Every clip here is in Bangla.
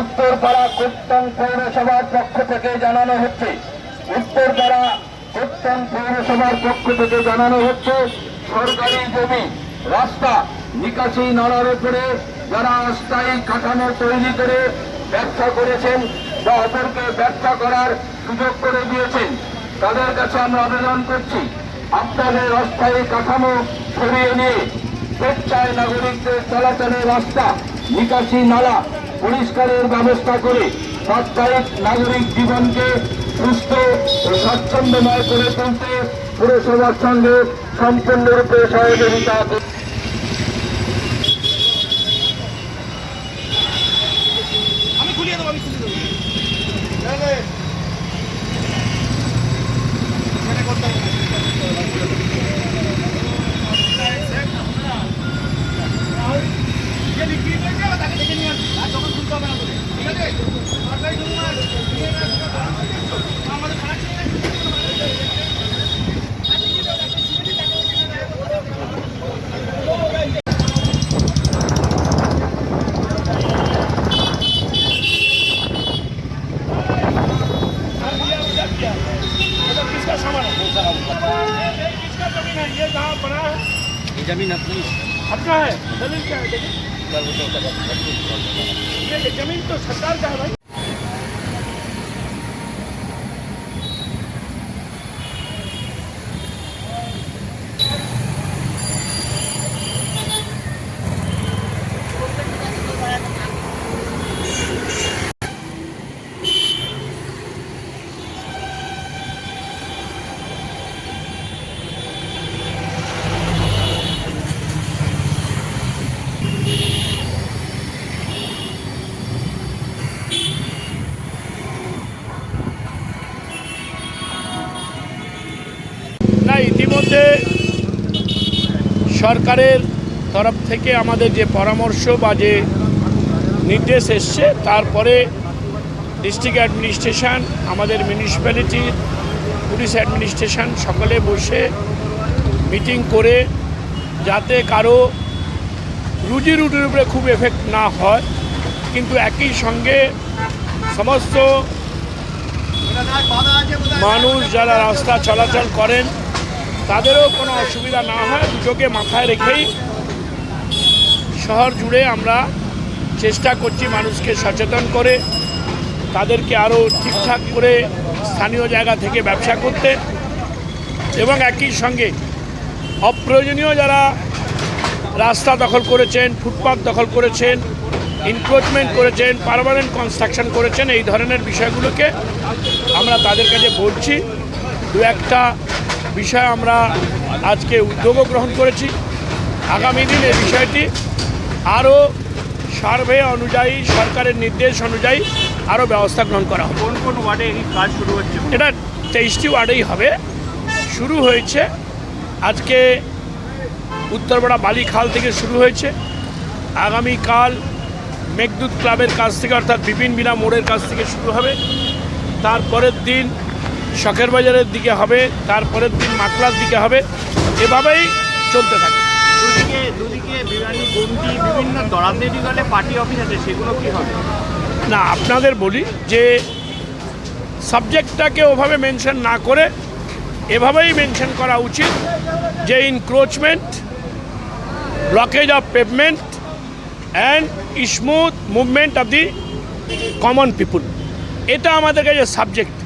উত্তরপাড়া কোত্তন পৌরসভার পক্ষ থেকে জানানো হচ্ছে, উত্তরপাড়া কোত্তন পৌরসভার পক্ষ থেকে জানানো হচ্ছে, সরকারি জমি, রাস্তা নিকাশি নালার উপরে যারা অস্থায়ী কাঠামো তৈরি করে ব্যবসা করেছেন বা অপরকে ব্যবসা করার সুযোগ করে দিয়েছেন, তাদের কাছে আমরা আবেদন করছি, আপনাদের অস্থায়ী কাঠামো সরিয়ে নিয়ে স্বেচ্ছায় নাগরিকদের চলাচলের রাস্তা, নিকাশি নালা পরিষ্কারের ব্যবস্থা করে সাপ্তাহিক নাগরিক জীবনকে সুস্থ ও স্বাচ্ছন্দ্যময় করে তুলতে পুরসভার সঙ্গে সম্পূর্ণরূপে সহযোগিতা ये ज़मीन अपनी अपना है दलील क्या है ये ज़मीन तो सरकार का है भाई। ইতিমধ্যে সরকারের তরফ থেকে আমাদের যে পরামর্শ বা যে নির্দেশ এসছে, তারপরে ডিস্ট্রিক্ট অ্যাডমিনিস্ট্রেশন, আমাদের মিউনিসিপ্যালিটি, পুলিশ অ্যাডমিনিস্ট্রেশন সকলে বসে মিটিং করে যাতে কারও রুজি রুটির উপরে খুব এফেক্ট না হয়। কিন্তু একই সঙ্গে সমস্ত মানুষ যারা রাস্তা চলাচল করেন তাদেরও কোনো অসুবিধা না হয়, দুটোকে মাথায় রেখেই শহর জুড়ে আমরা চেষ্টা করছি মানুষকে সচেতন করে, তাদেরকে আরও ঠিকঠাক করে স্থানীয় জায়গা থেকে ব্যবসা করতে এবং একই সঙ্গে অপ্রয়োজনীয় যারা রাস্তা দখল করেছেন ফুটপাথ দখল করেছেন ইনক্রোচমেন্ট করেছেন পারমানেন্ট কনস্ট্রাকশন করেছেন, এই ধরনের বিষয়গুলোকে আমরা তাদের কাছে বলছি। দু একটা বিষয় আমরা আজকে উদ্যোগও গ্রহণ করেছি। আগামী দিন এই বিষয়টি আরও সার্ভে অনুযায়ী সরকারের নির্দেশ অনুযায়ী আরও ব্যবস্থা গ্রহণ করা হবে। কোন কোন ওয়ার্ডে এই কাজ শুরু হচ্ছে? এটা তেইশটি ওয়ার্ডেই হবে। শুরু হয়েছে আজকে উত্তরপাড়া বালিখাল থেকে শুরু হয়েছে। আগামীকাল মেঘদূত ক্লাবের কাছ থেকে অর্থাৎ বিপিন বিনা মোড়ের কাছ থেকে শুরু হবে। তারপরের দিন শখের বাজারের দিকে হবে তারপরের দিন মাকলার দিকে হবে। এভাবেই চলতে থাকে। দুদিকে দুদিকে বিরিয়ানি গন্ডি বিভিন্ন দরাদেরি গেলে পার্টি অফিস আছে সেগুলো কি হবে? না আপনাদের বলি যে সাবজেক্টটাকে ওভাবে মেনশন না করে এভাবেই মেনশন করা উচিত যে encroachment blockage of pavement and smooth movement of the common people এটা আমাদের কাছে সাবজেক্ট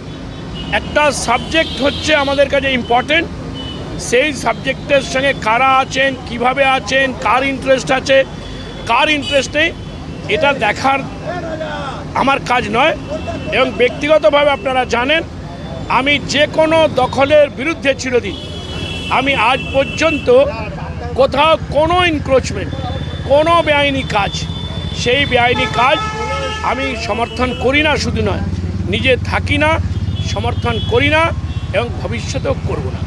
একটা সাবজেক্ট হচ্ছে আমাদের কাছে ইম্পর্টেন্ট সেই সাবজেক্টের সঙ্গে কারা আছেন, কীভাবে আছেন, কার ইন্টারেস্ট আছে, কার ইন্টারেস্ট নেই, এটা দেখার আমার কাজ নয়। এবং ব্যক্তিগতভাবে আপনারা জানেন, আমি যে কোনো দখলের বিরুদ্ধে চিরদিন, আমি আজ পর্যন্ত কোথাও কোনো ইনক্রোচমেন্ট কোনো বেআইনি কাজ, সেই বেআইনি কাজ আমি সমর্থন করি না, শুধু নয়, নিজে থাকি না সমর্থন করি না এবং ভবিষ্যতেও করব না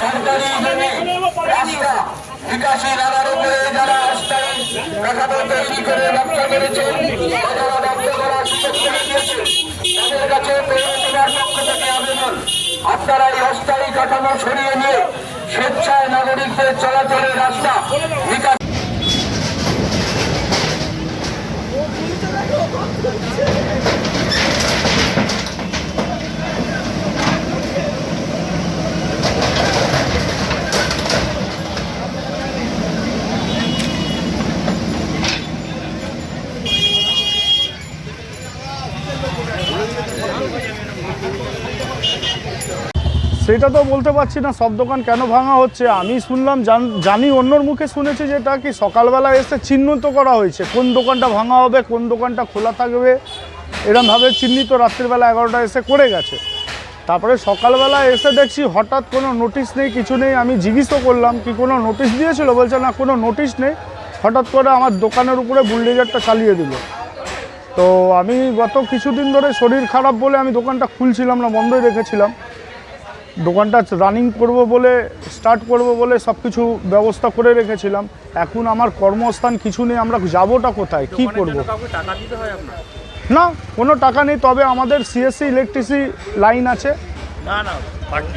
সরকারি জমি রাস্তা বিকাশী নালার উপরে যারা অস্থায়ী তৈরি করে ব্যবসা করেছে? বা যারা ব্যবসা থেকে আপনারা এই অস্থায়ী কাঠামো সরিয়ে নিয়ে স্বেচ্ছায় নাগরিকদের চলাচলের রাস্তা বিকাশ সেটা তো বলতে পারছি না, সব দোকান কেন ভাঙা হচ্ছে? আমি শুনলাম, জান- অন্যর মুখে শুনেছি যেটা কি সকালবেলা এসে চিহ্নিত করা হয়েছে। কোন দোকানটা ভাঙা হবে, কোন দোকানটা খোলা থাকবে, এরমভাবে চিহ্নিত রাত্রিবেলা এগারোটা এসে করে গেছে। তারপরে সকালবেলা এসে দেখছি হঠাৎ কোনো নোটিশ নেই, কিছু নেই, আমি জিজ্ঞেসও করলাম কি কোনো নোটিশ দিয়েছিল? বলছে, না, কোনো নোটিশ নেই। হঠাৎ করে আমার দোকানের উপরে বুলডেজারটা চালিয়ে দিল। তো আমি গত কিছুদিন ধরে শরীর খারাপ বলে আমি দোকানটা খুলছিলাম না, বন্ধই রেখেছিলাম। দোকানটা রানিং করব বলে স্টার্ট করব বলে সব কিছু ব্যবস্থা করে রেখেছিলাম। এখন আমার কর্মস্থান কিছু নেই আমরা যাবোটা কোথায়? কি করব? হয় না কোনো টাকা নেই তবে আমাদের সিএসসি ইলেকট্রিসি লাইন আছে। না না পার্টি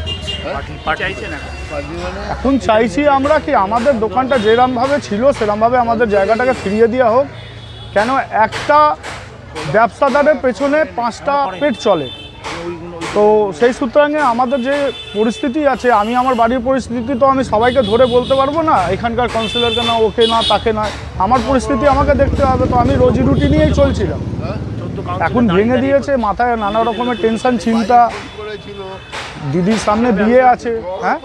পার্টি পার্টি চাইছেন এখন। এখন চাইছি আমরা কি আমাদের দোকানটা যেরমভাবে ছিল সেরমভাবে আমাদের জায়গাটাকে ফিরিয়ে দেওয়া হোক। কেন একটা ব্যবসাদারের পেছনে পাঁচটা পেট চলে। তো সেই সুতরাং আমাদের যে পরিস্থিতি আছে, আমি আমার বাড়ির পরিস্থিতি তো আমি সবাইকে ধরে বলতে পারব না, এখানকার কাউন্সিলরকে না, ওকে না, তাকে না, আমার পরিস্থিতি আমাকে দেখতে হবে, তো আমি রোজি রুটি নিয়েই চলছিলাম। এখন ভেঙে দিয়েছে, মাথায় নানা রকমের টেনশন চিন্তা। দিদির সামনে বিয়ে আছে হ্যাঁ?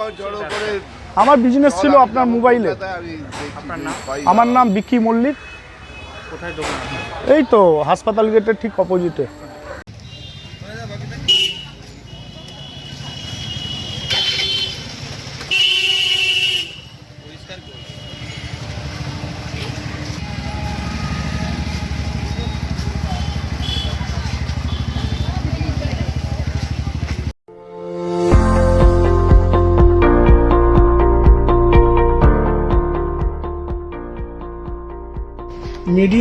আমার বিজনেস ছিল আপনার মোবাইলে আমার নাম বিকি মল্লিক। এই তো, হাসপাতাল গেটের ঠিক অপোজিটে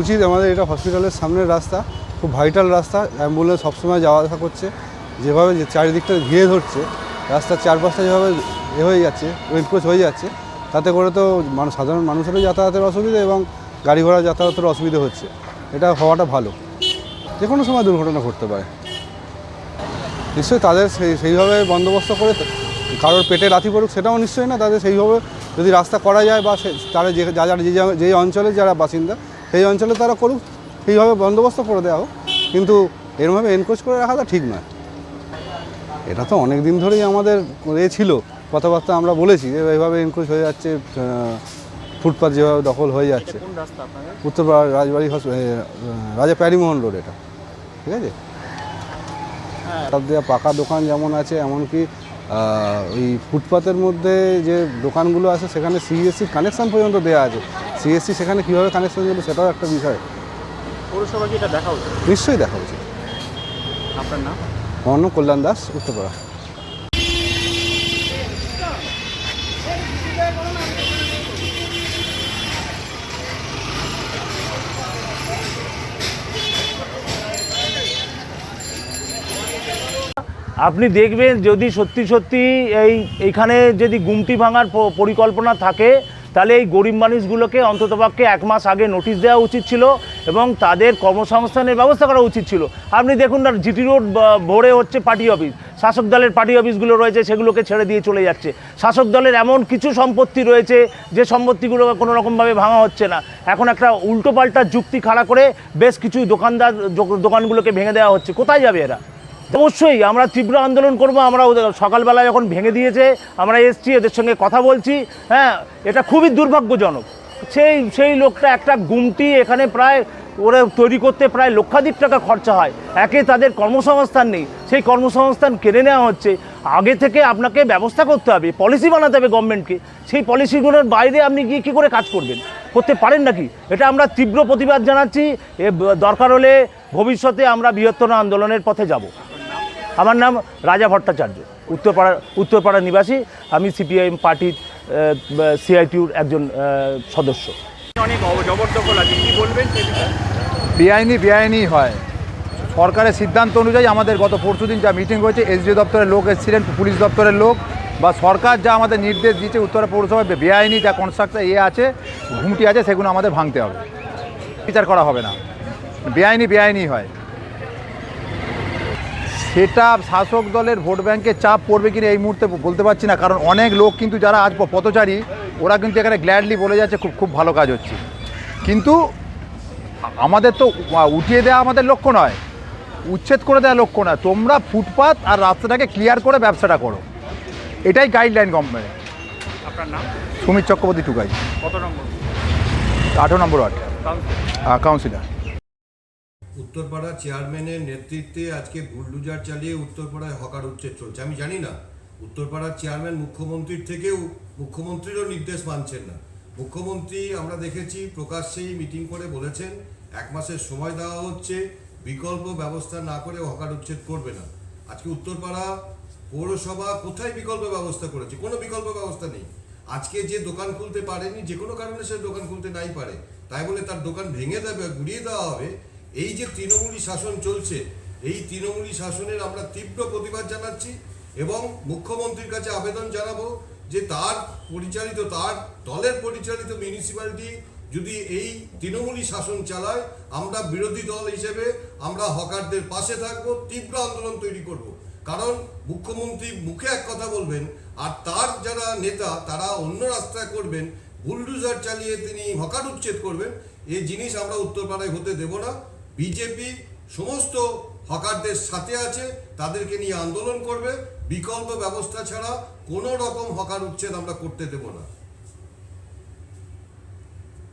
উচিত আমাদের এটা হসপিটালের সামনের রাস্তা, খুব ভাইটাল রাস্তা অ্যাম্বুলেন্স সবসময় যাওয়া আসা করছে। যেভাবে চারিদিকটা ঘিরে ধরছে, রাস্তার চারপাশটা যেভাবে এ হয়ে যাচ্ছে এনক্রোচ হয়ে যাচ্ছে, তাতে করে তো মানুষ, সাধারণ মানুষেরও যাতায়াতের অসুবিধা এবং গাড়ি ঘোড়া যাতায়াতের অসুবিধা হচ্ছে। এটা হওয়াটা ভালো। যে কোনো সময় দুর্ঘটনা ঘটতে পারে। নিশ্চয়ই তাদের সেই সেইভাবে বন্দোবস্ত করে কারোর পেটে লাথি পড়ুক সেটাও নিশ্চয়ই না তাদের সেইভাবে যদি রাস্তা করা যায় বা সে তারা যে যা যারা যে অঞ্চলে যারা বাসিন্দা সেই অঞ্চলে তারা করুক সেইভাবে বন্দোবস্ত করে দেওয়া হোক। কিন্তু এরমভাবে এনকোচ করে রাখাটা ঠিক নয়। এটা তো অনেক দিন ধরেই আমাদের এ ছিল কথাবার্তা আমরা বলেছি যে এইভাবে এনকোচ হয়ে যাচ্ছে ফুটপাথ যেভাবে দখল হয়ে যাচ্ছে। উত্তরপাড়া রাজবাড়ি রাজা প্যারিমোহন রোড এটা। ঠিক আছে? তার দেওয়া পাকা দোকান যেমন আছে এমনকি ওই ফুটপাতের মধ্যে যে দোকানগুলো আছে সেখানে সিএসসি কানেকশান পর্যন্ত দেওয়া আছে। সিএসসি সেখানে কীভাবে কানেকশান দেবে সেটাও একটা বিষয়। এটা দেখা উচিত নিশ্চয়ই দেখা উচিত আপনার নাম? আমার কল্যাণ দাস উত্তরপাড়া। আপনি দেখবেন যদি সত্যি সত্যি এই এইখানে যদি গুমটি ভাঙার পরিকল্পনা থাকে, তাহলে এই গরিব মানুষগুলোকে অন্ততপক্ষে এক মাস আগে নোটিশ দেওয়া উচিত ছিল এবং তাদের কর্মসংস্থানের ব্যবস্থা করা উচিত ছিল। আপনি দেখুন না, জিটি রোড ভোরে হচ্ছে পার্টি অফিস। শাসক দলের পার্টি অফিসগুলো রয়েছে, সেগুলোকে ছেড়ে দিয়ে চলে যাচ্ছে। শাসক দলের এমন কিছু সম্পত্তি রয়েছে, যে সম্পত্তিগুলো কোনো রকমভাবে ভাঙা হচ্ছে না। এখন একটা উল্টোপাল্টা যুক্তি খাড়া করে বেশ কিছু দোকানদার, দোকানগুলোকে ভেঙে দেওয়া হচ্ছে। কোথায় যাবে এরা? অবশ্যই আমরা তীব্র আন্দোলন করব, আমরা সকালবেলা যখন ভেঙে দিয়েছে, আমরা এসছি এদের সঙ্গে কথা বলছি হ্যাঁ এটা খুবই দুর্ভাগ্যজনক। সেই সেই লোকটা একটা গুমটি এখানে প্রায়, ওরা তৈরি করতে প্রায় লক্ষাধিক টাকা খরচা হয়। একে তাদের কর্মসংস্থান নেই, সেই কর্মসংস্থান কেড়ে নেওয়া হচ্ছে। আগে থেকে আপনাকে ব্যবস্থা করতে হবে পলিসি বানাতে হবে গভর্নমেন্টকে সেই পলিসিগুলোর বাইরে আপনি গিয়ে কী করে কাজ করবেন? করতে পারেন নাকি? এটা আমরা তীব্র প্রতিবাদ জানাচ্ছি। এ, দরকার হলে ভবিষ্যতে আমরা বৃহত্তর আন্দোলনের পথে যাব। আমার নাম রাজা ভট্টাচার্য উত্তরপাড়া উত্তরপাড়া নিবাসী আমি সিপিআইএম পার্টির সিআইটিউর একজন সদস্য। অনেক অব- জবরদখল আছে কি বলবেন বেআইনি বেআইনি হয়। সরকারের সিদ্ধান্ত অনুযায়ী আমাদের গত পরশুদিন যা মিটিং হয়েছে এসডিও দপ্তরের লোক এসেছিলেন পুলিশ দপ্তরের লোক বা সরকার যা আমাদের নির্দেশ দিয়েছে উত্তরা পৌরসভায় বে- বেআইনি যা কনস্ট্রাকশন ইয়ে আছে ঘুমটি আছে সেগুলো আমাদের ভাঙতে হবে। বিচার করা হবে না। বেআইনি বেআইনি হয়। সেটা শাসক দলের ভোট ব্যাংকে চাপ পড়বে কিনা এই মুহূর্তে বলতে পারছি না কারণ অনেক লোক কিন্তু যারা আজ পথচারী ওরা কিন্তু এখানে গ্ল্যাডলি বলে যাচ্ছে খুব খুব ভালো কাজ হচ্ছে। কিন্তু আমাদের তো উঠিয়ে দেওয়া আমাদের লক্ষ্য নয় উচ্ছেদ করে দেওয়া লক্ষ্য নয়। তোমরা ফুটপাথ আর রাস্তাটাকে ক্লিয়ার করে ব্যবসাটা করো। এটাই গাইডলাইন গভর্নমেন্ট আপনার নাম? সুমিত চক্রবর্তী টুকাই। কত নম্বর? আঠেরো নম্বর ওয়ার্ড। কাউন্সিলর। কাউন্সিলর। উত্তরপাড়া চেয়ারম্যানের নেতৃত্বে আজকে বুলডুজার চালিয়ে উত্তরপাড়ায় হকার উচ্ছেদ চলছে। আমি জানি না, উত্তরপাড়ার চেয়ারম্যান মুখ্যমন্ত্রীর থেকেও মুখ্যমন্ত্রীরও নির্দেশ মানছেন না। মুখ্যমন্ত্রী, আমরা দেখেছি, প্রকাশ্যেই মিটিং করে বলেছেন, এক মাসের সময় দেওয়া হচ্ছে, বিকল্প ব্যবস্থা না করে হকার উচ্ছেদ করবে না। আজকে উত্তরপাড়া পৌরসভা কোথায় বিকল্প ব্যবস্থা করেছে? কোনো বিকল্প ব্যবস্থা নেই। আজকে যে দোকান খুলতে পারেনি, যে কোনো কারণে সে দোকান খুলতে নাই পারে। তাই বলে তার দোকান ভেঙে দেবে, গুড়িয়ে দেওয়া হবে এই যে তৃণমূলী শাসন চলছে, এই তৃণমূলী শাসনের আমরা তীব্র প্রতিবাদ জানাচ্ছি এবং মুখ্যমন্ত্রীর কাছে আবেদন জানাব যে তার পরিচালিত, তার দলের পরিচালিত মিউনিসিপ্যালিটি যদি এই তৃণমূলী শাসন চালায়, আমরা বিরোধী দল হিসেবে আমরা হকারদের পাশে থাকব, তীব্র আন্দোলন তৈরি করব। কারণ মুখ্যমন্ত্রী মুখে এক কথা বলবেন, আর তার যারা নেতা, তারা অন্য রাস্তায় করবেন, বুলডুজার চালিয়ে তিনি হকার উচ্ছেদ করবেন এই জিনিস আমরা উত্তরপাড়ায় হতে দেব না। বিজেপি সমস্ত হকারদের সাথে আছে, তাদেরকে নিয়ে আন্দোলন করবে। বিকল্প ব্যবস্থা ছাড়া কোনো রকম হকার উচ্ছেদ আমরা করতে দেব না।